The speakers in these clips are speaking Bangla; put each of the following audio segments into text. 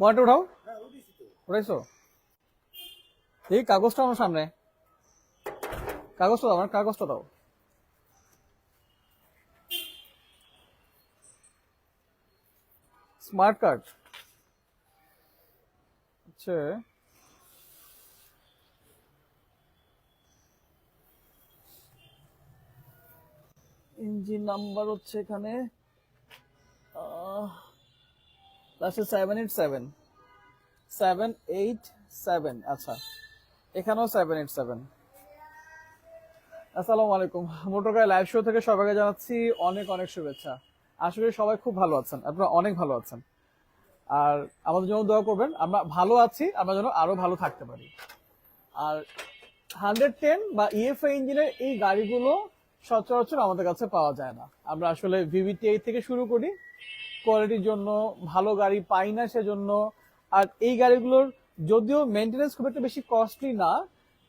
বয়ানটা উঠাও। উঠাইছো? এই কাগজটা আমার সামনে। কাগজটা দাও, আমার কাগজটা দাও। Smart card. আচ্ছা। ইঞ্জিন নাম্বার হচ্ছে এখানে। লাস্টে seven eight seven seven eight seven আচ্ছা। এখানেও সেভেন এইট সেভেন আসসালামু আলাইকুম। মোটর লাইভ শো থেকে সবাইকে জানাচ্ছি অনেক অনেক শুভেচ্ছা। আসলে সবাই খুব ভালো আছেন। আপনারা অনেক ভালো আছেন। আর আমাদের জন্য দোয়া করবেন, আমরা ভালো আছি, আমরা যেন আরও ভালো থাকতে পারি। আর হান্ড্রেড টেন বা E ইএফআই ইঞ্জিনের এই গাড়িগুলো সচরাচর আমাদের কাছে পাওয়া যায় না। আমরা আসলে ভিভিটিআই থেকে শুরু করি। কোয়ালিটির জন্য, ভালো গাড়ি পাই না সেজন্য। আর এই গাড়িগুলোর যদিও মেনটেনেন্স খুব একটা বেশি কস্টলি না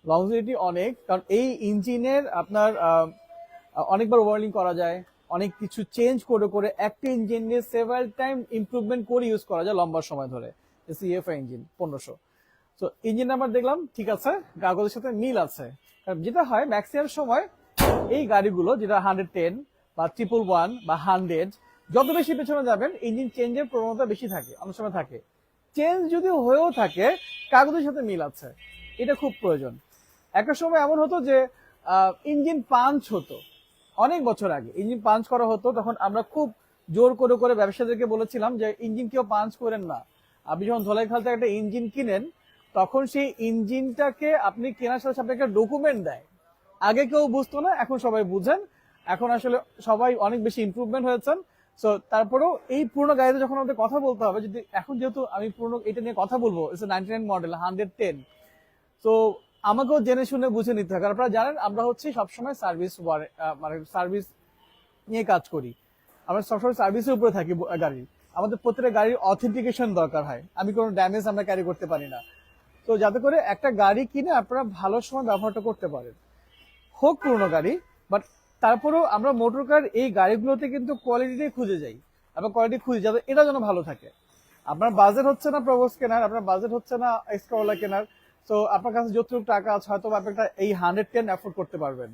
লংজিভিটি অনেক, কারণ এই ইঞ্জিনের আপনার অনেকবার ওয়ার্লিং করা যায়, অনেক কিছু চেঞ্জ করে করে একটা ইঞ্জিন নিয়ে সেভারাল টাইম ইমপ্রুভমেন্ট করে ইউজ করা যায় লম্বা সময় ধরে। সিএফআই ইঞ্জিন পনেরোশো। তো ইঞ্জিন নাম্বার দেখলাম, ঠিক আছে, কাগজের সাথে মিল আছে। যেটা হয় ম্যাক্সিমাম সময় এই গাড়িগুলো, যেটা হান্ড্রেড টেন বা ট্রিপল ওয়ান বা হান্ড্রেড যত বেশি পেছনে যাবেন ইঞ্জিন চেঞ্জের প্রবণতা বেশি থাকে, অনেক সময় থাকে। চেঞ্জ যদি হয়েও থাকে, কাগজের সাথে মিল আছে। এটা খুব প্রয়োজন। একটা সময় এমন হতো যে ইঞ্জিন পাঞ্চ হতো। অনেক বছর আগে ইঞ্জিন পাঞ্চ করা হতো, তখন আমরা খুব জোর করে করে ব্যবসায়ীদেরকে বলেছিলাম যে ইঞ্জিন কেউ পাঞ্চ করেন না। আপনি যখন ধলাই খাল থেকে একটা ইঞ্জিন কিনেন, তখন সেই ইঞ্জিনটাকে আপনি কেনার সাথে সাথে একটা ডকুমেন্ট দেয়। আগে কেউ বুঝতো না, এখন সবাই বুঝেন। এখন আসলে সবাই অনেক বেশি ইমপ্রুভমেন্ট হয়েছেন। সো তারপরেও এই পুরোনো গাড়িতে যখন আমাদের কথা বলতে হবে, যদি এখন যেহেতু আমি পুরোনো এটা নিয়ে কথা বলব it's ninety nine model hundred ten তো আমাকেও জেনে শুনে বুঝে নিতে হয় কারণ আপনারা জানেন, আমরা হচ্ছে সবসময় সার্ভিস মানে সার্ভিস নিয়ে কাজ করি। আমরা সবসময় সার্ভিসের উপরে থাকি গাড়ির আমাদের প্রত্যেকটা গাড়ির অথেন্টিকেশন দরকার হয়। আমি কোনো ড্যামেজ আমরা ক্যারি করতে পারি না। তো যাতে করে একটা গাড়ি কিনে আপনারা ভালো সময় ব্যবহারটা করতে পারেন। হোক পুরনো গাড়ি বাট তারপরেও আমরা মোটর কার এই গাড়িগুলোতে কিন্তু কোয়ালিটিটাই খুঁজে যাই। আমরা কোয়ালিটি খুঁজি যাতে এটা যেন ভালো থাকে। আপনার বাজেট হচ্ছে না প্রবোস কেনার, আপনার বাজেট হচ্ছে না এক্সট্রা কেনার। তো আপনার কাছে যতটুকু টাকা আছে, হয়তো আপনি একটা এই হান্ড্রেড টেন অ্যাফোর্ড করতে পারবেন।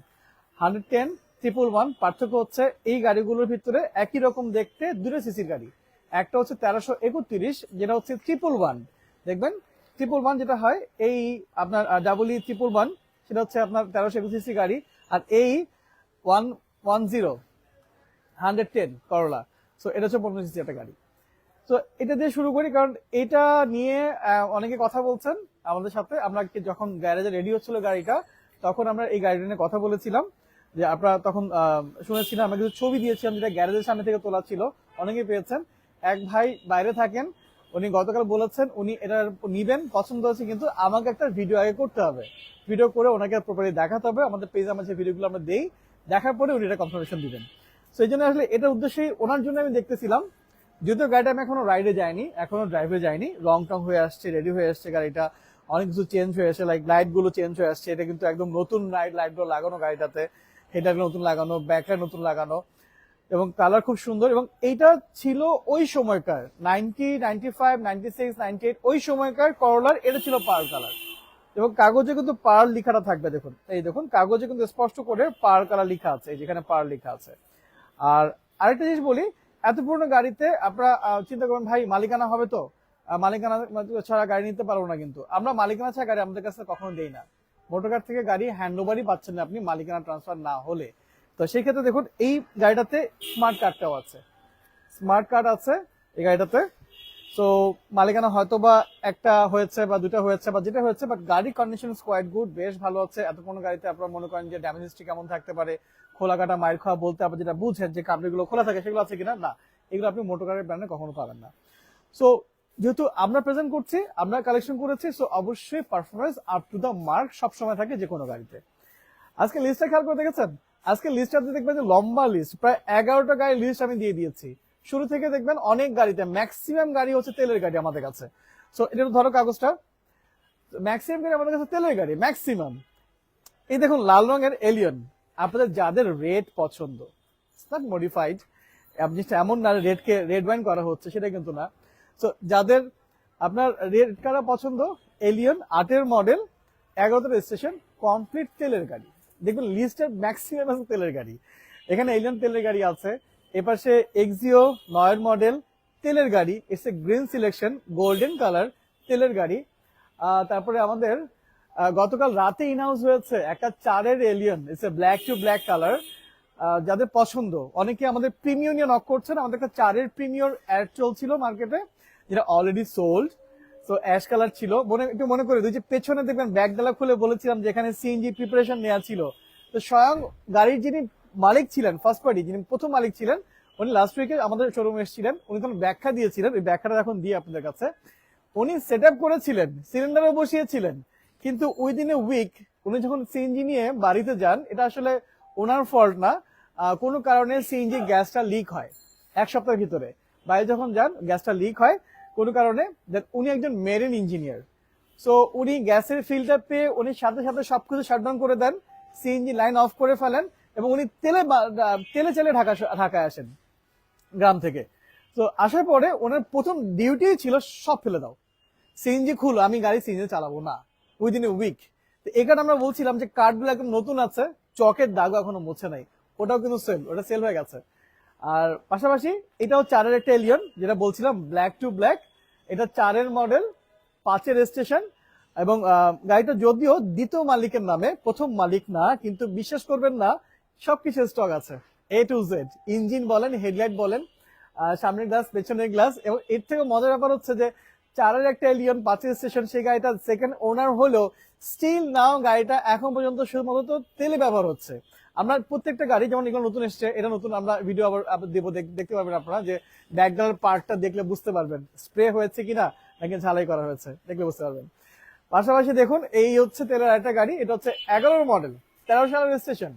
হান্ড্রেড টেন ট্রিপল ওয়ান পার্থক্য হচ্ছে এই গাড়িগুলোর ভিতরে একই রকম দেখতে দুটো সিসির গাড়ি। একটা হচ্ছে তেরোশো একত্রিশ, যেটা হচ্ছে ট্রিপল ওয়ান দেখবেন ট্রিপল ওয়ান যেটা হয়, এই আপনার ডাবল ই ট্রিপল ওয়ান সেটা হচ্ছে আপনার তেরোশো একুশ সিসি গাড়ি। আর এই one one zero hundred ten Corolla so এটা হচ্ছে পনেরো সিসি একটা গাড়ি। তো এটা দিয়ে শুরু করি কারণ এটা নিয়ে অনেকে কথা বলছেন আমাদের সাথে। আমরা যখন গ্যারেজে রেডি হচ্ছিল গাড়িটা, তখন আমরা এই গাড়িটা নিয়ে কথা বলেছিলাম। যে আপনারা তখন শুনেছিলাম, আমরা কিছু ছবি দিয়েছিলাম যেটা গ্যারেজের সামনে থেকে তোলা ছিল। অনেকে পেয়েছেন। এক ভাই বাইরে থাকেন, উনি গতকাল বলেছেন, উনি এটা নিবেন, পছন্দ হচ্ছে কিন্তু আমাকে একটা ভিডিও আগে করতে হবে। ভিডিও করে ওনাকে প্রপারলি দেখাতে হবে। আমাদের পেজে আমরা যে ভিডিওগুলো আমরা দেই দেখার পরে উনি এটা কনফার্মেশন দিবেন। তো এই জন্য আসলে এটার উদ্দেশ্যেই ওনার জন্য আমি দেখতেছিলাম, যদিও গাড়িটা আমি এখনও রাইডে যাইনি, এখনও ড্রাইভে যাইনি রং টং হয়ে আসছে রেডি হয়ে আসছে গাড়িটা, অনেক কিছু চেঞ্জ হয়ে আসছে লাইক লাইটগুলো চেঞ্জ হয়ে আসছে, এটা কিন্তু একদম নতুন লাইট লাইটগুলো লাগানো গাড়িটাতে হেডার নতুন লাগানো ব্যাকলাইট নতুন লাগানো, এবং কালার খুব সুন্দর, এবং এইটা ছিল ওই সময়কার ninety ninety five ninety six ninety eight ওই সময়কার করলার এটা ছিল পার কালার এবং কাগজে কিন্তু পার লেখাটা থাকবে, দেখুন। এই দেখুন, কাগজে কিন্তু স্পষ্ট করে পার কালার লেখা আছে, এই যেখানে পার লেখা আছে। আর আরেকটা জিনিস বলি, এত পুরনো গাড়িতে আপনারা চিন্তা করুন ভাই, মালিকানা হবে তো? মালিকানা ছাড়া গাড়ি নিতে পারব না কিন্তু। আমরা মালিকানা ছাড়া গাড়ি আমাদের কাছে কখনো দেই না। মোটর কার থেকে গাড়ি হ্যান্ড ওভারই পাচ্ছেন না আপনি, মালিকানা ট্রান্সফার না হলে। তো সেই ক্ষেত্রে দেখুন, এই গাড়িটাতে স্মার্ট কার্ডটাও আছে। স্মার্ট কার্ড আছে, এই গাড়িটাতে তো মালিকানা হয়তো বা একটা হয়েছে বা দুটা হয়েছে বা যেটা হয়েছে বাট গাড়ি কন্ডিশন কোয়াইট গুড বেশ ভালো আছে। এত কোনো গাড়িতে আপনারা মনে করেন যে ড্যামেজ হিস্ট্রি কেমন থাকতে পারে, খোলা কাটা মায়ের খাওয়া বলতে আপনি যেটা বুঝেন যে কাপড়গুলো খোলা থাকে, সেগুলো আছে কিনা? না, এগুলো আপনি মোটর গাড়ির ব্র্যান্ডে কখনো পাবেন না। সো যেহেতু আমরা প্রেজেন্ট করছি, আমরা কালেকশন করেছি সো অবশ্যই performance up to the mark সবসময় থাকে যে কোনো গাড়িতে। আজকে লিস্টটা খেয়াল করে দেখেছেন? আজকে লিস্ট আপনি দেখবেন যে লম্বা লিস্ট প্রায় এগারোটা গাড়ির লিস্ট আমি দিয়ে দিয়েছি। শুরু থেকে দেখবেন অনেক গাড়িতে ম্যাক্সিমাম গাড়ি হচ্ছে তেলের গাড়ি আমাদের কাছে। সো এটা ধরো কাগজটা। ম্যাক্সিমাম গাড়ি আমাদের কাছে তেলের গাড়ি ম্যাক্সিমাম এই দেখুন, লাল রঙের এলিয়ন আপনাদের যাদের রেড পছন্দ মডিফাইড আপনি এমন না রেডকে রেড ওয়াইন করা হচ্ছে, সেটা কিন্তু না। সো যাদের আপনার রেড কারা পছন্দ? এলিয়ন আটের মডেল এগারোতে রেজিস্ট্রেশন কমপ্লিট তেলের গাড়ি। দেখবেন লিস্টের ম্যাক্সিমাম আছে তেলের গাড়ি। এখানে এলিয়ন তেলের গাড়ি আছে। এপাশে এক্সিও নয়ের মডেল তেলের গাড়ি it's a green selection golden colour তেলের গাড়ি। তারপরে আমাদের গতকাল রাতে ইনহাউস হয়েছে একটা চারের Allion it's a black to black colour যাদের পছন্দ। অনেকে আমাদের প্রিমিয়র নিয়ে নক করছেন আমাদের একটা চারের প্রিমিয়র অ্যাড চলছিল মার্কেটে যেটা অলরেডি সোল্ড তো অ্যাশ কালার ছিল। মনে, একটু মনে করে দিই যে পেছনে দেখবেন ব্যাগ খুলে বলেছিলাম যেখানে সিএনজি প্রিপারেশন নেওয়া ছিল। তো স্বয়ং গাড়ির যিনি মালিক ছিলেন ফার্স্ট পার্টি যিনি প্রথম মালিক ছিলেন, উনি লাস্ট উইকে আমাদের শোরুমে এসেছিলেন, উনি তখন ব্যাখ্যা দিয়েছিলেন ওই ব্যাখ্যাটা এখন দিই আপনাদের কাছে। উনি সেট করেছিলেন সিলিন্ডারও বসিয়েছিলেন, কিন্তু উইদিন এ উইক উনি যখন সিএনজি নিয়ে বাড়িতে যান, এটা আসলে ওনার ফল্ট না কোনো কারণে সিএনজি গ্যাসটা লিক হয় এক সপ্তাহের ভিতরে। বাইরে যখন যান, গ্যাসটা লিক হয়, কোনো কারণে that উনি একজন মেরিন ইঞ্জিনিয়ার সো উনি গ্যাসের ফিল্টার পেয়ে উনি সাথে সাথে সবকিছু শাটডাউন করে দেন সিএনজি লাইন অফ করে ফেলেন এবং উনি তেলে তেলে চেলে ঢাকা ঢাকায় আসেন গ্রাম থেকে। তো আসার পরে ওনার প্রথম ডিউটি ছিল, সব ফেলে দাও। সিএনজি খুলো, আমি গাড়ি সিএনজি চালাবো, না। উইদিন এ উইক তো এখানে আমরা বলছিলাম যে কার্ডগুলো একদম নতুন আছে, চকের দাগ এখনও মুছে নাই। ওটাও কিন্তু সেল ওটা সেল হয়ে গেছে। আর পাশাপাশি এটাও চারের একটা এলিয়ন যেটা বলছিলাম ব্ল্যাক টু ব্ল্যাক এটা চারের মডেল পাঁচের স্টেশন এবং গাড়িটা যদিও দ্বিতীয় মালিকের নামে, প্রথম মালিক না, কিন্তু বিশ্বাস করবেন না সবকিছু স্টক আছে। এ টু জেড ইঞ্জিন বলেন হেডলাইট বলেন সামনের গ্লাস পেছনের গ্লাস এবং এর থেকে মজার ব্যাপার হচ্ছে যে চারের একটা এলিয়ন পাঁচের স্টেশন সেই গাড়িটা সেকেন্ড ওনার হলো স্টিল নাও গাড়িটা এখন পর্যন্ত শুধুমাত্র তেলে ব্যবহার হচ্ছে। আমরা প্রত্যেকটা গাড়ি যেমন এগুলো নতুন এসছে, এটা নতুন আমরা ভিডিও আবার দেবো দেখতে পারবেন আপনারা যে ব্যাকগ্রাউন্ড পার্টটা দেখলে বুঝতে পারবেন। স্প্রে হয়েছে কিনা, নাকি ঝালাই করা হয়েছে, দেখলে বুঝতে পারবেন। পাশাপাশি দেখুন, এই হচ্ছে তেলের একটা গাড়ি, এটা হচ্ছে এগারোর মডেল তেরো সালের রেজিস্ট্রেশন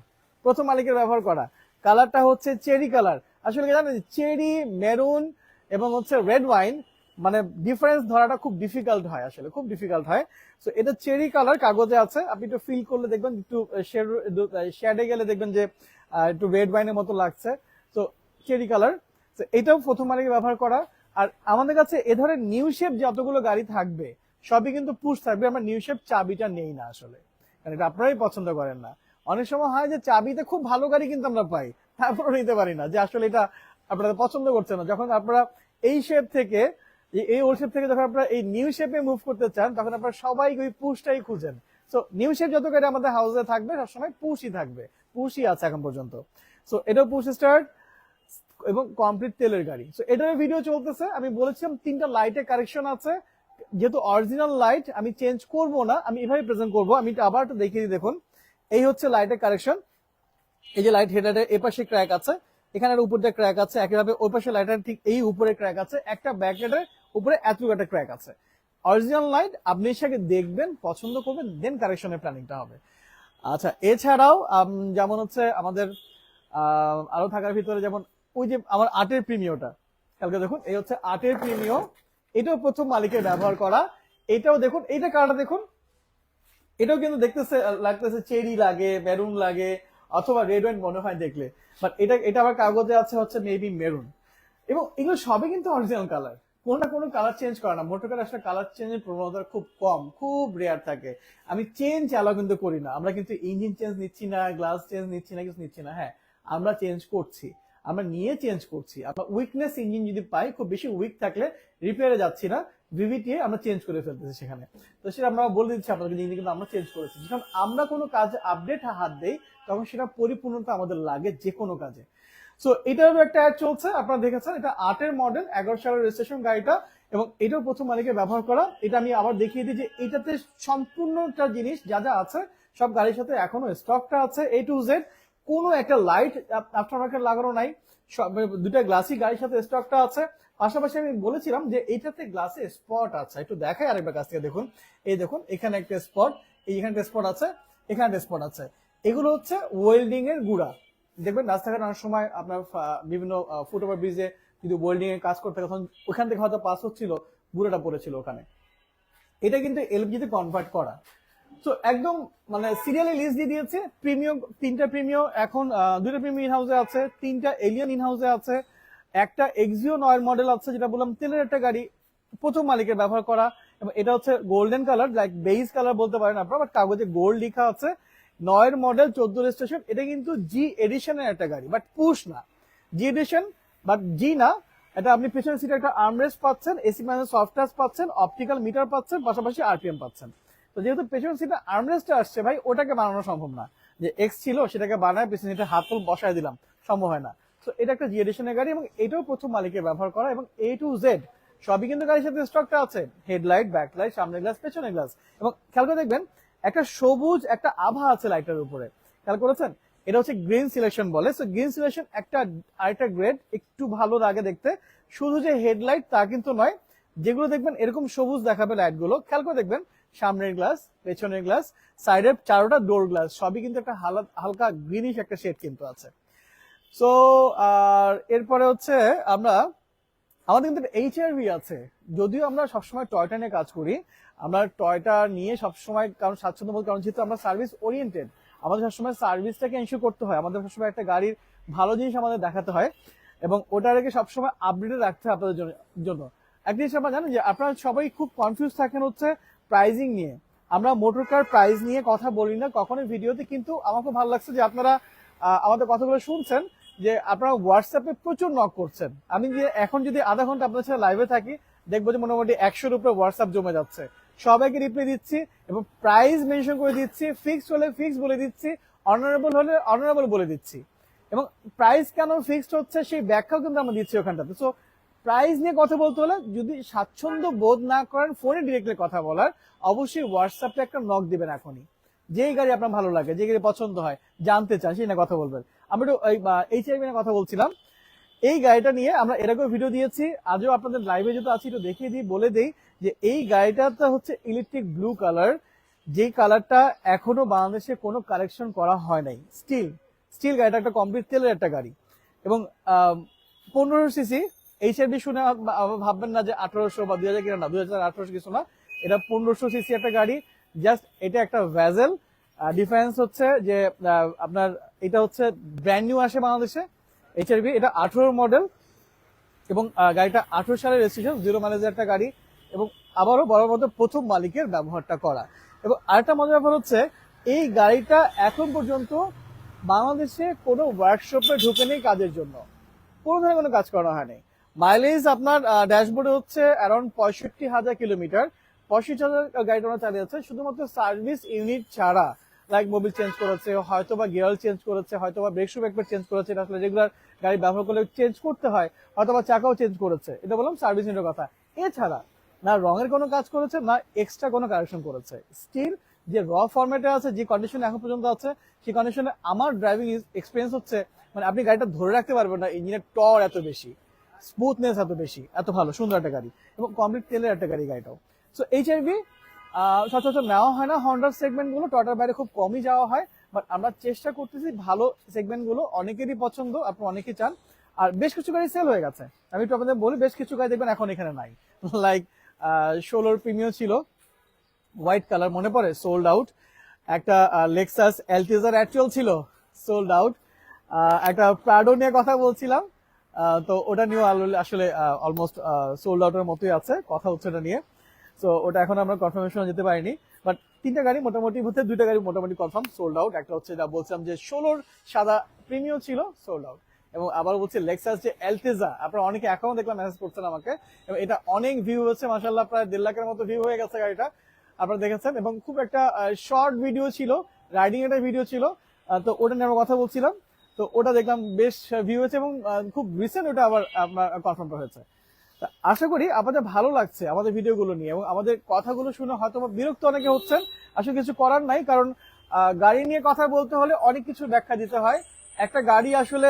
প্রথম মালিকের ব্যবহার করা। কালারটা হচ্ছে চেরি কালার। আসলে কি জানেন, চেরি, মেরুন এবং হচ্ছে রেড ওয়াইন মানে ডিফারেন্স ধরাটা খুব ডিফিকাল্ট হয় আসলে, খুব ডিফিকাল্ট হয়। তো এটা চেরি কালার, কাগজে আছে। আপনি একটু ফিল করলে দেখবেন, একটু শেডে গেলে দেখবেন যে একটু রেড ওয়াইনের মতো লাগছে। তো চেরি কালার। তো এটাও প্রথম মালিকের ব্যবহার করা। আর আমাদের কাছে এ ধরনের নিউ শেপ যতগুলো গাড়ি থাকবে, সবই কিন্তু পুশ থাকবে। আমরা নিউ শেপ চাবিটা নেই না আসলে। কারণ এটা আপনারাই পছন্দ করেন না। অনেক সময় হয় যে চাবিতে খুব ভালো গাড়ি কিন্তু আমরা পাই তারপরে নিতে পারি না, যে আসলে এটা আপনারা পছন্দ করছে না। যখন আপনারা এই শেপ থেকে, এই- ওল্ড শেপ থেকে যখন আপনারা এই নিউ শেপে মুভ করতে চান, তখন আপনারা সবাই ওই পুশটাই খুঁজেন। সো নিউ শেপ যত গাড়ি আমাদের হাউসে থাকবে, সবসময় পুশই থাকবে পুশই আছে এখন পর্যন্ত। সো এটাও পুশ স্টার্ট এবং কমপ্লিট তেলের গাড়ি। সো এটার ভিডিও চলতেছে, আমি বলেছিলাম তিনটা লাইটের কারেকশন আছে। যেহেতু অরিজিনাল লাইট আমি চেঞ্জ করব না, আমি এভাবে প্রেজেন্ট করব, আমি আবার দেখিয়ে দিই, দেখুন। এই হচ্ছে লাইটের কারেকশন এই যে লাইট হেডারের এ পাশে ক্র্যাক আছে, এখানে উপর দিয়ে ক্র্যাক আছে, একইভাবে ওই পাশে লাইটের ঠিক এই উপরে ক্র্যাক আছে, একটা ব্যাক লাইটের উপরে এতটুকু একটা ক্র্যাক আছে। অরিজিনাল লাইট আপনি সেটাকে দেখবেন, পছন্দ করবেন দেন কারেকশনের প্ল্যানিংটা হবে। আচ্ছা এছাড়াও যেমন হচ্ছে আমাদের আরও থাকার ভিতরে যেমন ওই যে আমার আটের প্রিমিয়টা কালকে দেখুন, এই হচ্ছে আটের প্রিমিয় এটাও প্রথম মালিকের ব্যবহার করা। এটাও দেখুন, এইটা কালারটা দেখুন এটাও কিন্তু দেখতেছে লাগতেছে চেরি লাগে, মেরুন লাগে, অথবা রেড ওয়াইন মনে হয় দেখলে। বাট এটা এটা আবার কাগজে আছে হচ্ছে মেবি মেরুন এবং এগুলো সবই কিন্তু অরিজিনাল কালার কোনো না কোনো কালার চেঞ্জ করে না। মোটর কার আসলে কালার চেঞ্জের প্রবণতা খুব কম, খুব রেয়ার থাকে। আমি চেঞ্জ অ্যালাউ কিন্তু করি না। আমরা কিন্তু ইঞ্জিন চেঞ্জ নিচ্ছি না গ্লাস চেঞ্জ নিচ্ছি না, কিছু নিচ্ছি না। হ্যাঁ আমরা চেঞ্জ করছি। আমরা নিয়ে চেঞ্জ করছি। আমরা উইকনেস ইঞ্জিন যদি পাই, খুব বেশি উইক থাকলে রিপেয়ারে যাচ্ছি না। ভিভিটি আমরা চেঞ্জ করে ফেলতেছি সেখানে। তো সেটা আমরা বলে দিচ্ছি আপনাদের ইঞ্জিন কিন্তু আমরা চেঞ্জ করেছি। যখন আমরা কোনো কাজে আপডেট হাত দেই, তখন সেটা পরিপূর্ণতা আমাদের লাগে যে কোনো কাজে। সো এটারও একটা অ্যাড চলছে, আপনারা দেখেছেন, এটা আটের মডেল এগারো সালের রেজিস্ট্রেশন গাড়িটা, এবং এটাও প্রথম মালিকের ব্যবহার করা। এটা আমি আবার দেখিয়ে দিই যে এটাতে সম্পূর্ণটা জিনিস যা যা আছে, সব গাড়ির সাথে এখনও স্টকটা আছে এ টু জেড কোনো একটা লাইট আফটার মার্কেট লাগানো নাই। সব দুটা গ্লাসই গাড়ির সাথে স্টকটা আছে। পাশাপাশি আমি বলেছিলাম যে এইটাতে গ্লাসে স্পট আছে। একটু দেখাই আরেকবার কাছ থেকে দেখুন। এই দেখুন, এখানে একটা স্পট এইখানে একটা স্পট আছে, এখানে একটা স্পট আছে। এগুলো হচ্ছে ওয়েল্ডিং এর গুড়া। দেখবেন রাস্তাঘাট অনেক সময় আপনার বিভিন্ন ফুটওভার ব্রিজে যদি ওয়েল্ডিং এর কাজ করতে তখন ওখান থেকে হয়তো পাস হচ্ছিল, গুঁড়োটা পড়েছিল ওখানে। এটা কিন্তু এলপিজিতে কনভার্ট করা। তো একদম মানে সিরিয়ালি লিস্ট দিয়ে দিয়েছে প্রিমিয়াম তিনটা প্রিমিয়াম এখন দুইটা প্রিমিয়াম ইন হাউসে আছে, তিনটা এলিয়ান ইন হাউসে আছে, একটা এক্সিও নয়ের মডেল আছে, যেটা বললাম তেলের একটা গাড়ি, প্রথম মালিকের ব্যবহার করা, এবং এটা হচ্ছে golden colour like beige colour বলতে পারেন আপনারা বাট কাগজে গোল্ড লেখা আছে নয়ের মডেল চোদ্দ রেজিস্ট্রেশন এটা কিন্তু জি এডিশনের একটা গাড়ি বাট পুশ না। জি এডিশন বাট জি না, এটা আপনি পেছনের সিটে একটা আর্মরেস্ট পাচ্ছেন এসি মানে সফট টাচ পাচ্ছেন অপটিক্যাল মিটার পাচ্ছেন, পাশাপাশি আরপিএম পাচ্ছেন। তো যেহেতু পেছনের সিটে আর্মরেস্টটা আসছে ভাই, ওটাকে বানানো সম্ভব না। যে এক্স ছিল, সেটাকে বানায় পেছনে সিটে হাত তুল বসায় দিলাম, সম্ভব হয় না। তো এটা একটা জি গাড়ি এবং এটাও প্রথম মালিকের ব্যবহার করা এবং এ টু জেড সবই কিন্তু গাড়ির সাথে স্টকটা আছে। হেডলাইট ব্যাকলাইট সামনের গ্লাস পেছনের গ্লাস এবং খেয়াল করে দেখবেন, একটা সবুজ, একটা আভা আছে লাইটের উপরে। খেয়াল করেছেন? এটা হচ্ছে গ্রিন সিলেকশন বলে। সো গ্রিন সিলেকশন একটা, আরেকটা গ্রেড একটু ভালো লাগে দেখতে। শুধু যে হেডলাইট তা কিন্তু নয়, যেগুলো দেখবেন এরকম সবুজ দেখাবে লাইটগুলো খেয়াল করে দেখবেন সামনের গ্লাস, পেছনের গ্লাস সাইডের চারোটা ডোর গ্লাস সবই কিন্তু একটা হালকা গ্রিনিশ একটা শেড কিন্তু আছে। সো আর এরপরে হচ্ছে আমরা, আমাদের কিন্তু এইচআরভি আছে। যদিও আমরা সবসময় টয়টা নিয়ে কাজ করি, আমরা টয়টা নিয়ে সবসময় কারণ স্বাচ্ছন্দ্য বোধ, কারণ যেহেতু আমরা সার্ভিস ওরিয়েন্টেড আমাদের সবসময় সার্ভিসটাকে এনশিওর করতে হয়। আমাদের সবসময় একটা গাড়ির ভালো জিনিস আমাদের দেখাতে হয় এবং ওটাকে সবসময় আপডেটে রাখতে হয় আপনাদের জন্য- একটা জিনিস আমরা জানেন যে আপনারা সবাই খুব কনফিউজ থাকেন হচ্ছে প্রাইজিং নিয়ে। আমরা মোটর কার প্রাইজ নিয়ে কথা বলি না, কখনোই ভিডিওতে, কিন্তু আমার খুব ভালো লাগছে যে আপনারা আমাদের কথাগুলো শুনছেন, যে আপনারা হোয়াটসঅ্যাপে প্রচুর নক করছেন। আমি যে এখন যদি আধা ঘণ্টা আপনার সাথে লাইভে থাকি, দেখব যে মোটামুটি একশোর উপরে হোয়াটসঅ্যাপ জমে যাচ্ছে। সবাইকে রিপ্লাই দিচ্ছি এবং প্রাইস মেনশন করে দিচ্ছি ফিক্স হলে ফিক্স বলে দিচ্ছি অনারেবল হলে অনারেবল বলে দিচ্ছি। এবং প্রাইস কেন ফিক্সড হচ্ছে, সেই ব্যাখ্যাও কিন্তু আমরা দিচ্ছি ওখানটাতে। সো প্রাইস নিয়ে কথা বলতে হলে যদি স্বাচ্ছন্দ্য বোধ না করেন, ফোনে ডিরেক্টলি কথা বলার, অবশ্যই হোয়াটসঅ্যাপে একটা নক দিবেন এখনই। যেই গাড়ি আপনার ভালো লাগে, যে গাড়ি পছন্দ হয়, জানতে চান, সেই নিয়ে কথা বলবেন। আমি একটু এইচ আই নিয়ে কথা বলছিলাম। এই গাড়িটা নিয়ে আমরা এরকম ভিডিও দিয়েছি, আজও আপনাদের লাইভে যেহেতু আছি, একটু দেখিয়ে দিই, বলে দিই যে এই গাড়িটাতে হচ্ছে ইলেকট্রিক ব্লু কালার যেই কালারটা এখনও বাংলাদেশে কোনো কালেকশন করা হয় নাই। স্টিল স্টিল গাড়িটা একটা কমপ্লিট তেলের একটা গাড়ি। এবং পনেরো সিসি এইচআরবি শুনে ভাববেন না যে আঠারোশো বা দুই হাজার কিনা না, দুই হাজার আঠারোশো কিছু না। এটা পনেরোশো সিসি একটা গাড়ি। জাস্ট এটা একটা ভ্যাজেল ডিফারেন্স হচ্ছে যে আপনার এটা হচ্ছে ব্র্যান্ড নিউ আসে বাংলাদেশে এইচআরবি এটা আঠারো মডেল এবং গাড়িটা আঠেরো সালের রেজিস্ট্রেশন জিরো মাইলেজের একটা গাড়ি। এবং আবারও বড় মতো প্রথম মালিকের ব্যবহারটা করা। এবং আরেকটা মজার ব্যাপার হচ্ছে, এই গাড়িটা এখন পর্যন্ত বাংলাদেশে কোনো ওয়ার্কশপে ঢুকে নেই কাজের জন্য। কোনো ধরনের কোনো কাজ করা হয়নি। মাইলেজ আপনার ড্যাশবোর্ডে হচ্ছে অ্যারাউন্ড পঁয়ষট্টি হাজার কিলোমিটার। পঁয়ষট্টি হাজার গাড়িটা ওরা চালিয়েছে শুধুমাত্র সার্ভিস ইউনিট ছাড়া লাইক মোবিল চেঞ্জ করেছে হয়তো বা গিয়ার চেঞ্জ করেছে হয়তো বা ব্রেক শু চেঞ্জ করেছে, এটা আসলে রেগুলার গাড়ি ব্যবহার করলে চেঞ্জ করতে হয় হয়তো বা চাকাও চেঞ্জ করেছে। এটা বললাম সার্ভিস ইউনিটের কথা। এছাড়া, না রঙের কোনো কাজ করেছে, না এক্সট্রা কোনো কারেকশন করেছে। স্টিল যে র ফরম্যাটে আছে, যে কন্ডিশনে এখন পর্যন্ত আছে, সেই কন্ডিশনে আমার ড্রাইভিং এক্সপিরিয়েন্স হচ্ছে মানে আপনি গাড়িটা ধরে রাখতে পারবেন না, ইঞ্জিনের টর এত বেশি। স্মুথনেস এত বেশি, এত ভালো, সুন্দর একটা গাড়ি এবং কমপ্লিট তেলের একটা গাড়ি গাড়িটাও। সো এইচআইভি সচরাচর নেওয়া হয় না হন্ডার সেগমেন্টগুলো টটার বাইরে খুব কমই যাওয়া হয় বাট আমরা চেষ্টা করতেছি ভালো সেগমেন্টগুলো অনেকেরই পছন্দ আপনি অনেকেই চান, আর বেশ কিছু গাড়ি সেল হয়ে গেছে। আমি একটু আপনাদের বলি, বেশ কিছু গাড়ি দেখবেন এখন এখানে নাই। লাইক ষোলোর প্রিমিয়ার ছিল হোয়াইট কালার মনে পড়ে সোল্ড আউট একটা লেক্সাস এলটিজার অ্যাকচুয়াল ছিল সোল্ড আউট একটা প্রাডো নিয়ে কথা বলছিলাম তো ওটা নিয়েও আসলে অলমোস্ট সোল্ড আউটের মতোই আছে, কথা হচ্ছে এটা নিয়ে। তো ওটা এখন আমরা কনফার্মেশন যেতে পারিনি বাট তিনটা গাড়ি মোটামুটি হচ্ছে, দুইটা গাড়ি মোটামুটি কনফার্ম সোল্ড আউট একটা হচ্ছে যা বলছিলাম যে ষোলোর সাদা প্রিমিয়াম ছিল সোল্ড আউট এবং আবার বলছি লেক্সাস যে এলটেজা আপনারা অনেকে এখনও দেখলাম মেসেজ করছেন আমাকে, এবং এটা অনেক ভিউ হচ্ছে মাসাল্লাহ প্রায় দেড় লাখের মতো ভিউ হয়ে গেছে গাড়িটা, আপনারা দেখেছেন। এবং খুব একটা শর্ট ভিডিও ছিল রাইডিং একটা ভিডিও ছিল তো ওটা নিয়ে আমরা কথা বলছিলাম। তো ওটা দেখলাম বেশ ভিউ হয়েছে এবং খুব রিসেন্ট ওটা আবার কনফার্ম হয়েছে। আশা করি আপনাদের ভালো লাগছে আমাদের ভিডিওগুলো নিয়ে এবং আমাদের কথাগুলো শুনে হয়তো বিরক্ত অনেকে হচ্ছেন। আসলে কিছু করার নাই কারণ গাড়ি নিয়ে কথা বলতে হলে অনেক কিছু ব্যাখ্যা দিতে হয়। একটা গাড়ি আসলে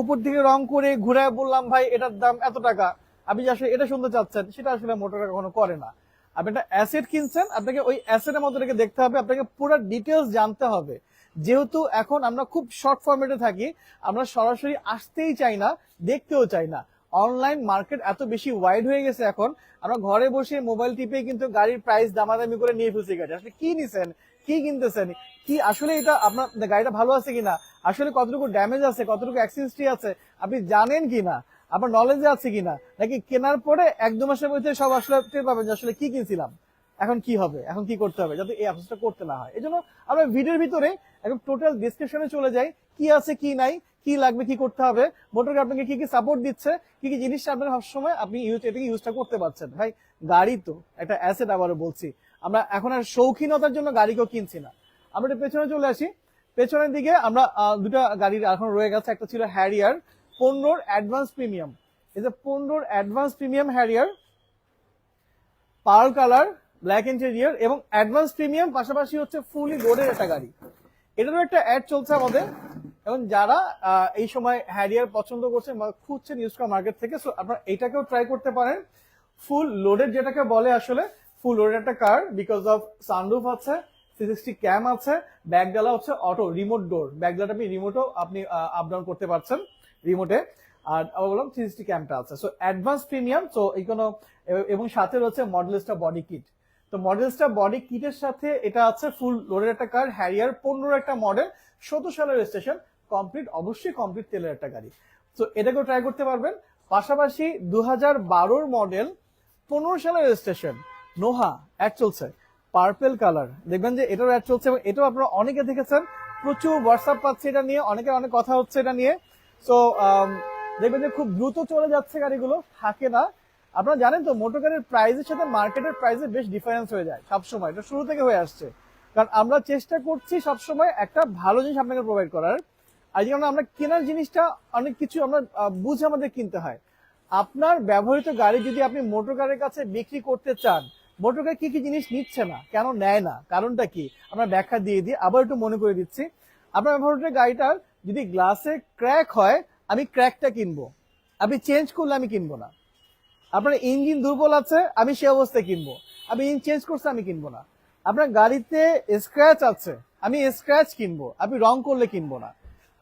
উপর দিকে রং করে ঘুরায় বললাম, ভাই, এটার দাম এত টাকা। আপনি আসলে এটা শুনতে চাচ্ছেন, সেটা আসলে মোটর কখনো করে না। আপনি একটা অ্যাসেট কিনছেন, আপনাকে ওই অ্যাসেটের মতো দেখতে হবে, আপনাকে পুরো ডিটেলস জানতে হবে। যেহেতু এখন আমরা খুব শর্ট ফর্মেটে থাকি, আমরা সরাসরি আসতেই চাই না, দেখতেও চাই না। অনলাইন মার্কেট এত বেশি ওয়াইড হয়ে গেছে এখন, আমরা ঘরে বসে মোবাইল টিপে কিন্তু গাড়ির প্রাইস দামাদামি করে নিয়ে ফেলছি গাড়ি। আসলে কি নিছেন? কি কিনতেছেন? কি, আসলে এটা আপনার, গাড়িটা ভালো আছে কিনা? আসলে কতটুকু ড্যামেজ আছে? কতটুকু অ্যাক্সিডেন্ট্রি আছে? আপনি জানেন কিনা? আপনার নলেজে আছে কিনা? নাকি কেনার পরে এক দু মাসের মধ্যে সব আসলে পাবেন যে আসলে কি কিনছিলাম? এখন কি হবে? এখন কি করতে হবে? যাতে এই আফসোসটা করতে না হয়। এই জন্য আমরা ভিডিওর ভিতরে একদম টোটাল ডিসক্রিপশনে চলে যাই। কি আছে, কি নাই, কি লাগবে, কি করতে হবে? মোটরকে আপনাকে কি কি সাপোর্ট দিচ্ছে? কি কি জিনিসটা আপনার সবসময় আপনি ইউজ এটাকে ইউজটা করতে পারছেন। ভাই, গাড়ি তো, একটা অ্যাসেট আবারও বলছি। আমরা এখন আর শৌখিনতার জন্য গাড়িকেও কিনছি না। আমরা একটু পেছনে চলে আসি। পেছনের দিকে আমরা দুটা গাড়ির এখন রয়ে গেছে। একটা ছিল হ্যারিয়ার পনেরোর অ্যাডভান্স প্রিমিয়াম এই যে পনেরোর advance premium Harrier pearl colour black interior এবং অ্যাডভান্স প্রিমিয়াম পাশাপাশি হচ্ছে ফুলি লোডের একটা গাড়ি। এটারও একটা অ্যাড চলছে আমাদের, এবং যারা এই সময় হ্যারিয়ার পছন্দ করছেন বা খুঁজছেন ইউজ মার্কেট থেকে সো আপনারা এটাকেও ট্রাই করতে পারেন। ফুল লোডের যেটাকে বলে আসলে ফুল লোডের একটা কার বিকজ অফ সানরুফ আছে থ্রি ক্যাম আছে, ব্যাগডালা হচ্ছে অটো রিমোট ডোর ব্যাগডালা আপনি রিমোটও আপনি আপ ডাউন করতে পারছেন রিমোটে আর বললাম থ্রি সিক্সটি ক্যামটা আছে। সো অ্যাডভান্স প্রিমিয়াম সো এই কোনো, এবং সাথে রয়েছে মডেলিস্টা বডি কিট তো মডেলসটা বডি কিটের সাথে এটা আছে ফুল লোডের একটা কার হ্যারিয়ার পনেরো একটা মডেল সতেরো সালের রেজিস্ট্রেশন কমপ্লিট অবশ্যই কমপ্লিট তেলের একটা গাড়ি। তো এটাকেও ট্রাই করতে পারবেন। পাশাপাশি দু হাজার বারোর মডেল পনেরো সালের রেজিস্ট্রেশন নোহা অ্যাড চলছে পার্পেল কালার দেখবেন যে এটাও অ্যাড চলছে এবং এটাও আপনারা অনেকে দেখেছেন, প্রচুর হোয়াটসঅ্যাপ পাচ্ছে এটা নিয়ে, অনেকে অনেক কথা হচ্ছে এটা নিয়ে। সো দেখবেন যে খুব দ্রুত চলে যাচ্ছে গাড়িগুলো, থাকে না। আপনারা জানেন তো মোটর গাড়ির প্রাইসের সাথে মার্কেটের প্রাইসে বেশ ডিফারেন্স হয়ে যায় সবসময়। এটা শুরু থেকে হয়ে আসছে। কারণ আমরা চেষ্টা করছি সবসময় একটা ভালো জিনিস আপনাকে প্রোভাইড করার। আর যেমন আমরা কেনার জিনিসটা অনেক কিছু আমরা বুঝে আমাদের কিনতে হয়। আপনার ব্যবহৃত গাড়ি যদি আপনি মোটর গাড়ির কাছে বিক্রি করতে চান মোটর গাড়ি কি কি জিনিস নিচ্ছে না, কেন নেয় না, কারণটা কি? আমরা ব্যাখ্যা দিয়ে দিই আবার একটু মনে করে দিচ্ছি। আপনার ব্যবহৃত গাড়িটার যদি গ্লাসে ক্র্যাক হয়, আমি ক্র্যাকটা কিনবো। আপনি চেঞ্জ করলে আমি কিনবো না। আপনার ইঞ্জিন দুর্বল আছে, আমি সে অবস্থায় কিনবো। আমি ইঞ্জিন চেঞ্জ করছে, আমি কিনবো না। আপনার গাড়িতে স্ক্র্যাচ আছে, আমি স্ক্র্যাচ কিনবো। আপনি রং করলে কিনবো না।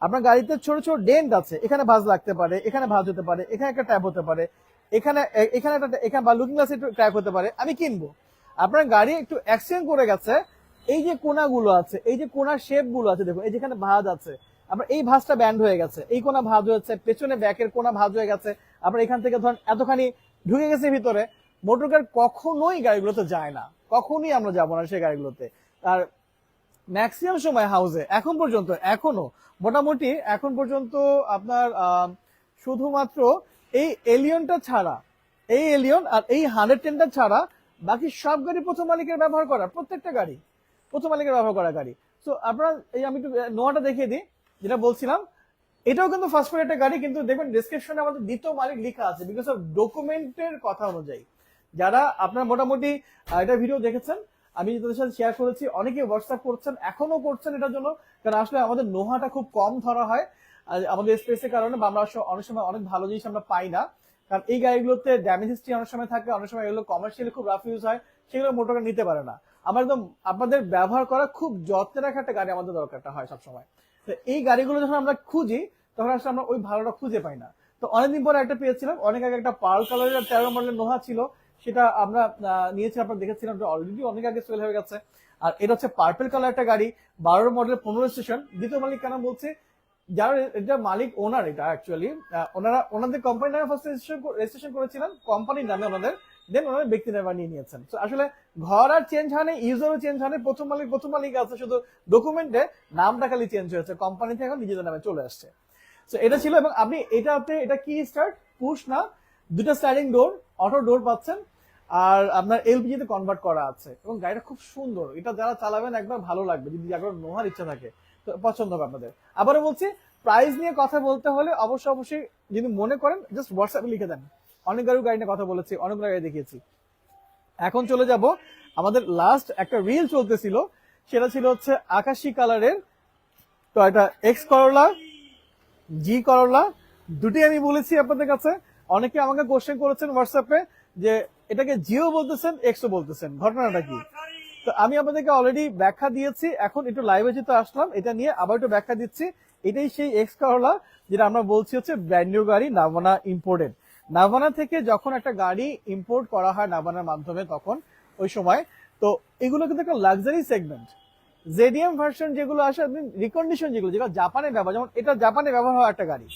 আপনার গাড়িতে ছোট ছোট ডেন্ট আছে, এখানে ভাজ লাগতে পারে, এখানে ভাজ হতে পারে, এখানে একটা ট্যাপ হতে পারে, এখানে এখানে একটা, এখানে বা লুকিং গ্লাসে একটু ট্র্যাক হতে পারে, আমি কিনবো। আপনার গাড়ি একটু অ্যাক্সিডেন্ট করে গেছে, এই যে কোনাগুলো আছে, এই যে কোনার শেপগুলো আছে, দেখুন, এই যেখানে ভাঁজ আছে, আপনার এই ভাঁজটা ব্যান্ড হয়ে গেছে, এই কোনা ভাঁজ হয়েছে, পেছনে ব্যাকের কোনা ভাঁজ হয়ে গেছে, আপনার এখান থেকে ধরেন এতখানি ঢুকে গেছে ভিতরে, মোটর কার কখনোই গাড়িগুলোতে যায় না। কখনোই আমরা যাব না সেই গাড়িগুলোতে। আর ম্যাক্সিমাম সময় হাউসে এখন পর্যন্ত, এখনও, মোটামুটি এখন পর্যন্ত আপনার শুধুমাত্র এই এলিয়নটা ছাড়া, এই এলিয়ন আর এই হান্ড্রেড টেনটা ছাড়া বাকি সব গাড়ি প্রথম মালিকের ব্যবহার করা, প্রত্যেকটা গাড়ি, প্রথম মালিকের ব্যবহার করা গাড়ি। তো আপনারা, এই আমি একটু নোয়াটা দেখিয়ে দিই, যেটা বলছিলাম এটাও কিন্তু ফার্স্ট পার্টি একটা গাড়ি, কিন্তু দেখবেন ডিসক্রিপশনে আমাদের দ্বিতীয় মালিক লেখা আছে বিকজ অফ ডকুমেন্টের কথা অনুযায়ী। যারা আপনার মোটামুটি এটা ভিডিও দেখেছেন, আমি তাদের সাথে শেয়ার করেছি অনেকে হোয়াটসঅ্যাপ করছেন এখনও করছেন এটার জন্য, কারণ আসলে আমাদের নোহাটা খুব কম ধরা হয় আমাদের স্পেসের কারণে, বা আমরা অনেক সময় অনেক ভালো জিনিস আমরা পাই না। কারণ এই গাড়িগুলোতে ড্যামেজ অনেক সময় থাকে, অনেক সময় এগুলো কমার্শিয়ালি খুব রাফ ইউজ হয়, সেগুলো মোটর নিতে পারে না। আমার একদম, আপনাদের ব্যবহার করা খুব যত্নে রাখা একটা গাড়ি আমাদের দরকারটা হয় সবসময়। তো এই গাড়িগুলো যখন আমরা খুঁজি, তখন আসলে আমরা ওই ভালোটা খুঁজে পাই না। তো অনেকদিন পরে একটা পেয়েছিলাম, অনেক আগে একটা পার্ল কালারের তেরো মডেলের নোহা ছিল, সেটা আমরা নিয়েছি আপনারা দেখেছিলাম অলরেডি অনেক আগে সেল হয়ে গেছে। আর এটা হচ্ছে পার্পেল কালার একটা গাড়ি বারো মডেল পনেরো স্টেশন দ্বিতীয় মালিক কেন বলছে, যারা এটা মালিক ওনার এটা অ্যাকচুয়ালি ওনারা, ওনাদের কোম্পানির নামে ফার্স্ট রেজিস্ট্রেশন করেছিলেন কোম্পানির নামে ওনাদের দেন ওনারা ব্যক্তি নামে বানিয়ে নিয়েছেন। তো আসলে ঘর আর চেঞ্জ হয়নি ইউজারও চেঞ্জ হয়নি, প্রথম মালিক প্রথম মালিক আছে, শুধু ডকুমেন্টে নামটা খালি চেঞ্জ হয়েছে কোম্পানি থেকে নিজেদের নামে চলে আসছে। তো এটা ছিল এবং আপনি এটাতে এটা কি স্টার্ট পুশ না দুটো স্লাইডিং ডোর অটো ডোর পাচ্ছেন, আর আপনার এলপিজি তে কনভার্ট করা আছে। এবং গাড়িটা খুব সুন্দর, এটা যারা চালাবেন একবার ভালো লাগবে, যদি একবার নোহার ইচ্ছা থাকে, তো পছন্দ হবে আপনাদের। আবারও বলছি প্রাইস নিয়ে কথা বলতে হলে অবশ্যই অবশ্যই যদি মনে করেন জাস্ট হোয়াটসঅ্যাপে লিখে দেন। অনেক গাড়ি গাড়ি নিয়ে কথা বলেছি, অনেক গাড়ি দেখিয়েছি। এখন চলে যাব আমাদের লাস্ট একটা রিল চলতেছিল, সেটা ছিল হচ্ছে আকাশি কালারের তো এটা এক্স করলা জি করলা দুটি আমি বলেছি আপনাদের কাছে, অনেকে আমাকে কোশ্চেন করেছেন হোয়াটসঅ্যাপে যে এটাকে জিও বলতেছেন এক্সও বলতেছেন, ঘটনাটা কি? তো আমি আপনাদেরকে অলরেডি ব্যাখ্যা দিয়েছি, এখন একটু লাইভে যেতে আসলাম, এটা নিয়ে আবার একটু ব্যাখ্যা দিচ্ছি। এটাই সেই এক্স করলা যেটা আমরা বলছি হচ্ছে ব্র্যান্ড নিউ গাড়ি নাভানা ইম্পোর্টেড নাভানা থেকে যখন একটা গাড়ি ইম্পোর্ট করা হয় নাভানার মাধ্যমে তখন, ওই সময়, তো এগুলো কিন্তু একটা লাক্সারি সেগমেন্ট জেডিএম ভার্সন যেগুলো আসে, আপনি রিকন্ডিশন যেগুলো যেগুলো জাপানে ব্যবহার, যেমন এটা জাপানে ব্যবহার হওয়া একটা গাড়ি।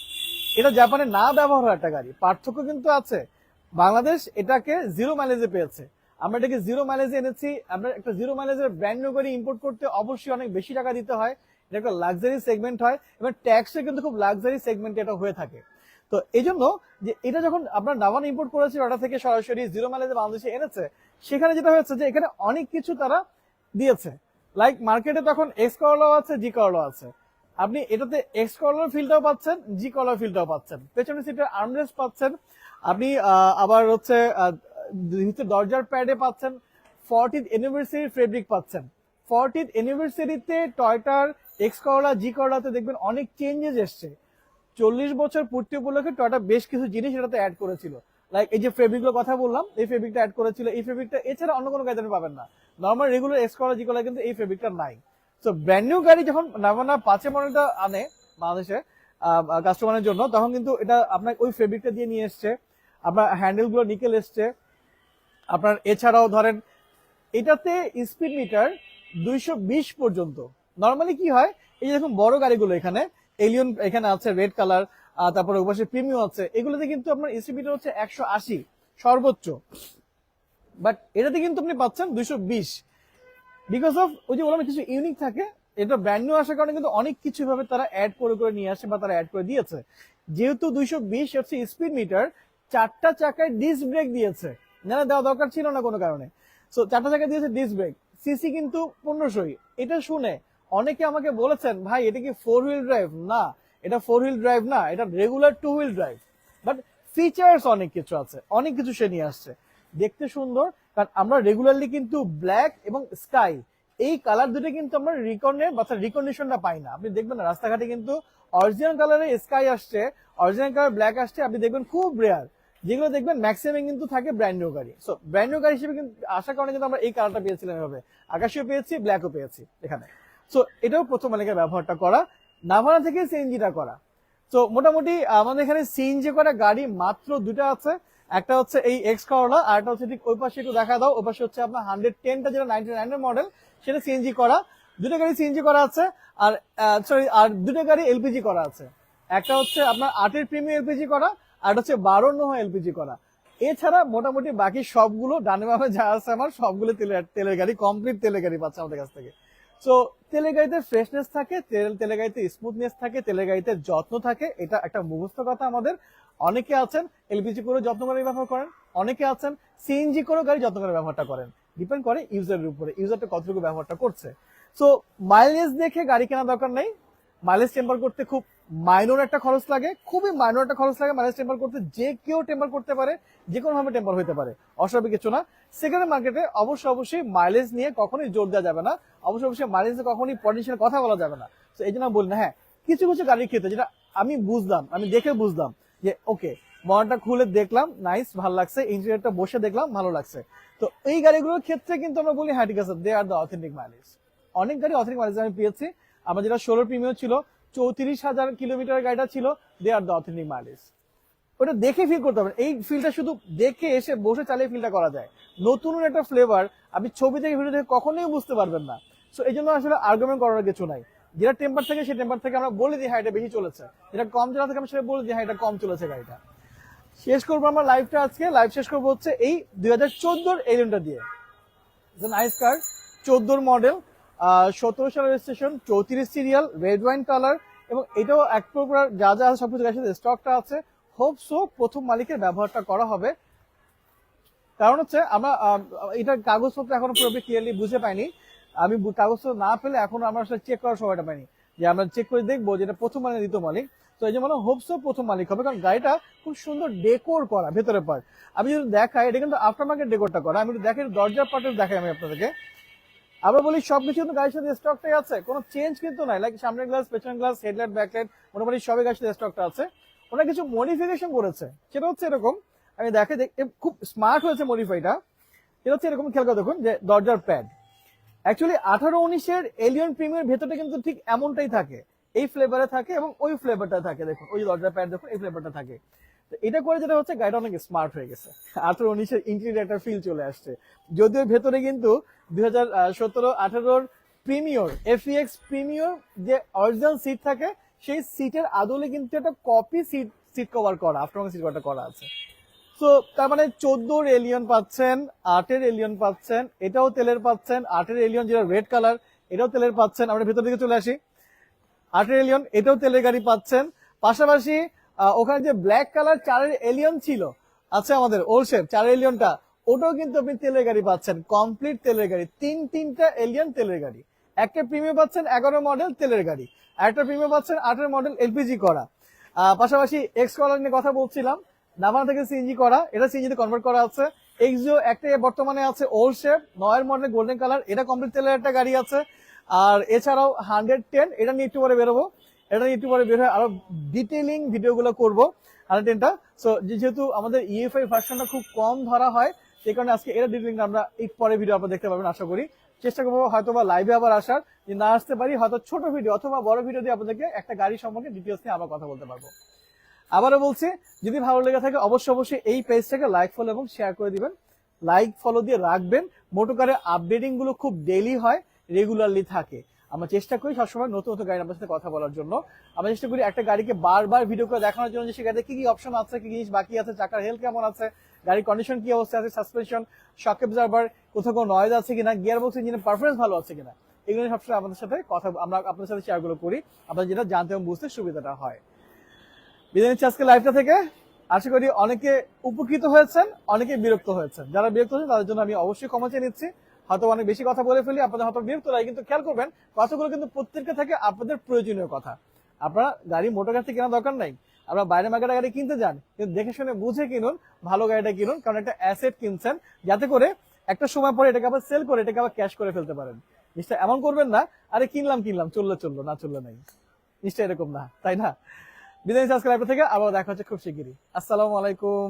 এটা জাপানে না ব্যবহার হয় একটা গাড়ি। পার্থক্য কিন্তু আছে। বাংলাদেশ এটাকে জিরো মাইলেজে পেয়েছে। আমরা এটাকে জিরো মাইলেজে এনেছি। আমরা একটা জিরো মাইলেজের ব্র্যান্ড নিউ গাড়ি ইম্পোর্ট করতে অবশ্যই অনেক বেশি টাকা দিতে হয়। এটা একটা লাক্সারি সেগমেন্ট হয়। এবং ট্যাক্সে কিন্তু খুব লাক্সারি সেগমেন্ট এটা হয়ে থাকে। তো এই জন্য যে এটা যখন আপনার নাভান ইম্পোর্ট করেছে ওটা থেকে সরাসরি জিরো মাইলেজে বাংলাদেশে এনেছে, সেখানে যেটা হয়েছে যে এখানে অনেক কিছু তারা দিয়েছে। লাইক মার্কেটে তখন এক্স করলাও আছে জি করলাও আছে। আপনি এটাতে এক্স কলার ফিলটাও পাচ্ছেন জি কলার ফিলটাও পাচ্ছেন। পেছনের সিটের আর্মরেস্ট পাচ্ছেন। আপনি আবার হচ্ছে দরজার প্যাডে পাচ্ছেন। ফর্টিথ অ্যানিভার্সারি ফেব্রিক পাচ্ছেন। ফর্টিথ অ্যানিভার্সারিতে টয়টার এক্স করলা জি করলাতে দেখবেন অনেক চেঞ্জেস এসছে। চল্লিশ বছর পূর্তি উপলক্ষে টয়টা বেশ কিছু জিনিস এটাতে অ্যাড করেছিল। লাইক এই যে ফেব্রিকগুলোর কথা বললাম, এই ফেব্রিকটা অ্যাড করেছিল। এই ফেব্রিকটা এছাড়া অন্য কোনো গাড়িতে পাবেন না। নর্মাল রেগুলার এক্স করলা কিন্তু এই ফেব্রিকটা নাই। তো ব্র্যান্ড নিউ গাড়ি যখন নাভানা পাঁচে মডেলটা আনে বাংলাদেশে কাস্টমারের জন্য, তখন কিন্তু এটা আপনার ওই ফেব্রিকটা দিয়ে নিয়ে এসছে। আপনার হ্যান্ডেলগুলো নিকেল এসছে। আপনার এছাড়াও ধরেন, এটাতে স্পিড মিটার দুইশো বিশ পর্যন্ত। নর্মালি কি হয়, এই যে দেখুন বড় গাড়িগুলো এখানে এলিয়ন এখানে আছে রেড কালার তারপরে ওপাশে প্রিমিয়াম আছে। এগুলোতে কিন্তু আপনার এসিপিটা হচ্ছে একশো আশি, সর্বোচ্চ। বাট এটাতে কিন্তু আপনি পাচ্ছেন দুইশো বিশ। বিকজ অফ ওই যে বললাম কিছু ইউনিক থাকে, এটা ব্র্যান্ড নিউ আসার কারণে কিন্তু অনেক কিছু ভাবে তারা অ্যাড করে করে নিয়ে আসে বা তারা অ্যাড করে দিয়েছে। যেহেতু দুইশো বিশ হচ্ছে স্পিড মিটার চারটা চাকায় ডিস্ক ব্রেক দিয়েছে। না দেওয়া দরকার ছিল না কোনো কারণে। সো চারটা চাকা দিয়েছে ডিস্ক ব্রেক সিসি কিন্তু পনেরোশোই। এটা শুনে অনেকে আমাকে বলেছেন, ভাই, এটা কি ফোর হুইল ড্রাইভ না, এটা ফোর হুইল ড্রাইভ না, এটা regular two wheel drive but features অনেক কিছু আছে, অনেক কিছু সে নিয়ে আসছে। দেখতে সুন্দর, কারণ আমরা রেগুলারলি কিন্তু ব্ল্যাক এবং স্কাই এই কালার দুটো কিন্তু আমরা রিকনের বা রিকন্ডিশনটা পাই না। আপনি দেখবেন রাস্তাঘাটে কিন্তু অরিজিনাল কালারে স্কাই আসছে অরিজিনাল কালার ব্ল্যাক আসছে, আপনি দেখবেন খুব রেয়ার যেগুলো দেখবেন ম্যাক্সিমাম কিন্তু থাকে ব্র্যান্ড নিউ গাড়ি। সো ব্র্যান্ড নিউ গাড়ি হিসেবে কিন্তু আসার কারণে কিন্তু আমরা এই কালারটা পেয়েছিলাম এভাবে। আকাশিও পেয়েছি ব্ল্যাকও পেয়েছি এখানে। সো এটাও প্রথম এলাকায় ব্যবহারটা করা। নাভানা থেকে সিএনজিটা করা। তো মোটামুটি আমাদের এখানে সিএনজি করা গাড়ি মাত্র দুটো আছে। একটা হচ্ছে এই এক্স করলা আর একটা হচ্ছে ঠিক ওই পাশে একটু দেখা দাও। ওই পাশে হচ্ছে আপনার হান্ড্রেড টেনটা যেটা নাইনটি নাইনের মডেল সেটা সিএনজি করা। দুটো গাড়ি সিএনজি করা আছে, আর সরি আর দুটো গাড়ি এলপিজি করা আছে। একটা হচ্ছে আপনার আটের প্রিমিয়াম এলপিজি করা, আর একটা হচ্ছে বারো নহ এলপিজি করা। এছাড়া মোটামুটি বাকি সবগুলো, ডানে বামে যা আছে আমার, সবগুলো তেলের তেলের গাড়ি কমপ্লিট তেলের গাড়ি পাচ্ছে আমাদের কাছ থেকে। সো তেলের গাড়িতে ফ্রেশনেস থাকে, তেল তেলের গাড়িতে স্মুথনেস থাকে তেলের গাড়িতে যত্ন থাকে, এটা একটা মুখস্থ কথা আমাদের। অনেকে আছেন এলপিজি করে যত্ন করে ব্যবহার করেন, অনেকে আছেন সিএনজি করে গাড়ি যত্ন করে ব্যবহারটা করেন। ডিপেন্ড করে ইউজারের উপরে ইউজারটা কতটুকু ব্যবহারটা করছে। সো মাইলেজ দেখে গাড়ি কেনা দরকার নেই। মাইলেজ টেম্পার করতে খুব মাইনর একটা খরচ লাগে, খুবই মাইনর একটা খরচ লাগে মাইলেজ টেম্পার করতে, যে কেউ টেম্পার করতে পারে, যে কোনো ভাবে টেম্পার হতে পারে, অস্বাভাবিক কিছু না। সেকেন্ড মার্কেটে অবশ্যই অবশ্যই মাইলেজ নিয়ে কখনোই জোর দেওয়া যাবে না, অবশ্যই অবশ্যই মাইলেজ কখনোই পটেনশিয়াল কথা বলা যাবে না। তো এই জন্য বলি না হ্যাঁ কিছু কিছু গাড়ির ক্ষেত্রে যেটা আমি বুঝলাম, আমি দেখে বুঝলাম যে ওকে মডেলটা খুলে দেখলাম নাইস ভালো লাগছে ইঞ্জিনিয়ারটা বসে দেখলাম, ভালো লাগছে। তো এই গাড়িগুলোর ক্ষেত্রে কিন্তু আমরা বলি হ্যাঁ ঠিক আছে they are the authentic mileage অনেক গাড়ি অথেন্টিক মাইলেজ আমি পেয়েছি। আমার যেটা ষোলো প্রিমিয়াম ছিল চৌত্রিশ হাজার কিলোমিটার গাড়িটা ছিল they are the authentic mileage ওটা দেখে ফিল করতে হবে এই ফিলটা শুধু দেখে এসে বসে চালিয়ে ফিলটা করা যায়। নতুন একটা ফ্লেভার আপনি ছবি থেকে ভিডিও থেকে কখনোই বুঝতে পারবেন না। সো এই জন্য আসলে আর্গুমেন্ট করার কিছু নাই। যেটা টেম্পার থেকে, সেই টেম্পার থেকে আমরা বলে দিই হ্যাঁ এটা বেশি চলেছে। যেটা কম চলা থেকে, আমরা সেটা বলে দিই হ্যাঁ এটা কম চলেছে গাড়িটা। শেষ করব আমার লাইভটা আজকে। লাইভ শেষ করব হচ্ছে এই দুই হাজার চোদ্দোর এলিয়নটা দিয়ে। নাইস কার চোদ্দোর মডেল সতেরো সালের রেজিস্ট্রেশন চৌত্রিশ সিরিয়াল রেড ওয়াইন কালার এবং এটাও এক প্রকার যা যা আছে সবকিছু সাথে স্টকটা আছে। হোপ সো প্রথম মালিকের ব্যবহারটা করা হবে। কারণ হচ্ছে আমরা এটার কাগজপত্র এখনও পুরোপুরি ক্লিয়ারলি বুঝে পাইনি। আমি কাগজপত্র না পেলে এখনও আমরা আসলে চেক করার সময়টা পাইনি। যে আমরা চেক করে দেখব যেটা প্রথম মালিক, দ্বিতীয় মালিক। তো এই যে মনে হোপসো প্রথম মালিক হবে। কারণ গাড়িটা খুব সুন্দর ডেকোর করা, ভেতরে পার্ট আমি যদি দেখাই, এটা কিন্তু আফটার মার্কেট ডেকোরটা করা। আমি দেখাই দরজার পার্টের দেখাই আমি আপনাদেরকে। আবার বলি সবকিছু কিন্তু গাড়ির সাথে স্টকটাই আছে। কোনো চেঞ্জ কিন্তু নাই। লাইক সামনের গ্লাস পেছনের গ্লাস হেডলাইট ব্যাকলাইট মোটামুটি সবই গাড়ির সাথে স্টকটা আছে। ওরা কিছু মডিফিকেশন করেছে। সেটা হচ্ছে এরকম, আমি দেখে খুব স্মার্ট হয়েছে মডিফাইটা এটা হচ্ছে এরকম, খেয়াল করে দেখুন যে দরজার প্যাড অ্যাকচুয়ালি আঠারো উনিশের এলিয়ন প্রিমিয়ার ভেতরটা কিন্তু ঠিক এমনটাই থাকে। এই ফ্লেভারে থাকে এবং ওই ফ্লেভারটা থাকে। দেখুন, ওই দরজার প্যাড দেখুন, এই ফ্লেভারটা থাকে। এটা করে যেটা হচ্ছে, গাড়িটা অনেক স্মার্ট হয়ে গেছে। আঠারো উনিশের ইন্টেরিয়র একটা ফিল চলে আসছে। যদিও ভেতরে কিন্তু দুই হাজার সতেরো, আঠারোর প্রিমিয়র এফিএক্স প্রিমিয়র যে অরিজিনাল সিট থাকে, সেই সিটের আদলে কিন্তু একটা কপি সিট সিট কভার করা আফটার সিট কভারটা করা আছে। সো তার মানে চোদ্দোর এলিয়ন পাচ্ছেন, আটের এলিয়ন পাচ্ছেন, এটাও তেলের পাচ্ছেন, আটের এলিয়ন যেটা রেড কালার এটাও তেলের পাচ্ছেন। আমরা ভেতর দিকে চলে আসি। আটের এলিয়ন এটাও তেলের গাড়ি পাচ্ছেন। পাশাপাশি ওখানে যে ব্ল্যাক কালার চারের এলিয়ন ছিল, আছে আমাদের ওল্ড শেপ চারের এলিয়নটা ওটাও কিন্তু আপনি তেলের গাড়ি পাচ্ছেন কমপ্লিট তেলের গাড়ি, তিন তিনটা এলিয়ন তেলের গাড়ি। একটা প্রিমিয়াম পাচ্ছেন এগারো মডেল তেলের গাড়ি একটা প্রিমিয়াম পাচ্ছেন আটের মডেল এলপিজি করা। পাশাপাশি এক্স কলার নিয়ে কথা বলছিলাম, নাভানা থেকে সিএনজি করা, এটা সিএনজি কনভার্ট করা আছে। এক্সিও একটা বর্তমানে আছে ওল্ড শেপ নয়ের মডেল গোল্ডেন কালার এটা কমপ্লিট তেলের একটা গাড়ি আছে। আর এছাড়াও হান্ড্রেড টেন এটা নিয়ে একটু পরে বেরোবো। এটা একটু পরে বের হয় আরও ডিটেইলিং ভিডিওগুলো করব হান্ড্রেড টেনটা সো যেহেতু আমাদের E ইএফআই ভার্সনটা খুব কম ধরা হয়, সেই কারণে আজকে এটা ডিটেইলিং আমরা একটু পরে ভিডিও আপনারা দেখতে পাবেন আশা করি। চেষ্টা করব হয়তো বা লাইভে আবার আসার, যে না আসতে পারি, হয়তো ছোট ভিডিও অথবা বড় ভিডিও দিয়ে আপনাদেরকে একটা গাড়ি সম্পর্কে ডিটেলস নিয়ে আবার কথা বলতে পারব। আবারও বলছি, যদি ভালো লেগে থাকে অবশ্যই অবশ্যই এই পেজটাকে লাইক ফলো এবং শেয়ার করে দিবেন। লাইক ফলো দিয়ে রাখবেন। মোটোকারের আপডেটিংগুলো খুব ডেইলি হয় রেগুলারলি থাকে। আমরা চেষ্টা করি সবসময় নতুন নতুন গাড়ি আপনার সাথে কথা বলার জন্য। আমরা চেষ্টা করি একটা গাড়িকে বারবার ভিডিও করে দেখানোর জন্য যে সে গাড়িতে কি কি অপশন আছে, কি জিনিস বাকি আছে, চাকার হেলথ কেমন আছে, গাড়ির কন্ডিশন কি অবস্থা আছে সাসপেনশন শক অবজার্ভার কোথাও কোনো নয়েজ আছে কিনা গিয়ার বক্স ইঞ্জিনের পারফরমেন্স ভালো আছে কিনা, এগুলো সবসময় আমাদের সাথে কথা, আমরা আপনাদের সাথে শেয়ারগুলো করি, আপনাদের যেটা জানতে এবং বুঝতে সুবিধাটা হয়। বিদায় নিচ্ছি আজকে লাইভটা থেকে। আশা করি অনেকে উপকৃত হয়েছেন, অনেকে বিরক্ত হয়েছেন। যারা বিরক্ত হয়েছেন, তাদের জন্য আমি অবশ্যই ক্ষমা চেয়ে নিচ্ছি। হয়তো অনেক বেশি কথা বলে ফেলি, আপনাদের হয়তো বিরক্ত লাগে, কিন্তু খেয়াল করবেন, কথাগুলো কিন্তু প্রত্যেকটা থেকে আপনাদের প্রয়োজনীয় কথা। আপনারা গাড়ি, মোটর গাড়ি কেনার দরকার নাই। আপনারা বাইরে মার্কেটে গাড়ি কিনতে যান, কিন্তু দেখে শুনে বুঝে কিনুন, ভালো গাড়িটা কিনুন, কারণ একটা অ্যাসেট কিনছেন, যাতে করে একটা সময় পরে এটাকে আবার সেল করে, এটাকে আবার ক্যাশ করে ফেলতে পারেন। জিনিসটা এমন করবেন না, আরে কিনলাম কিনলাম, চলল চলল, না চলল নাই। জিনিসটা এরকম না, তাই না? বিদায় আজকে থেকে আবার দেখা হচ্ছে খুব শিগগিরই। আসসালামু আলাইকুম।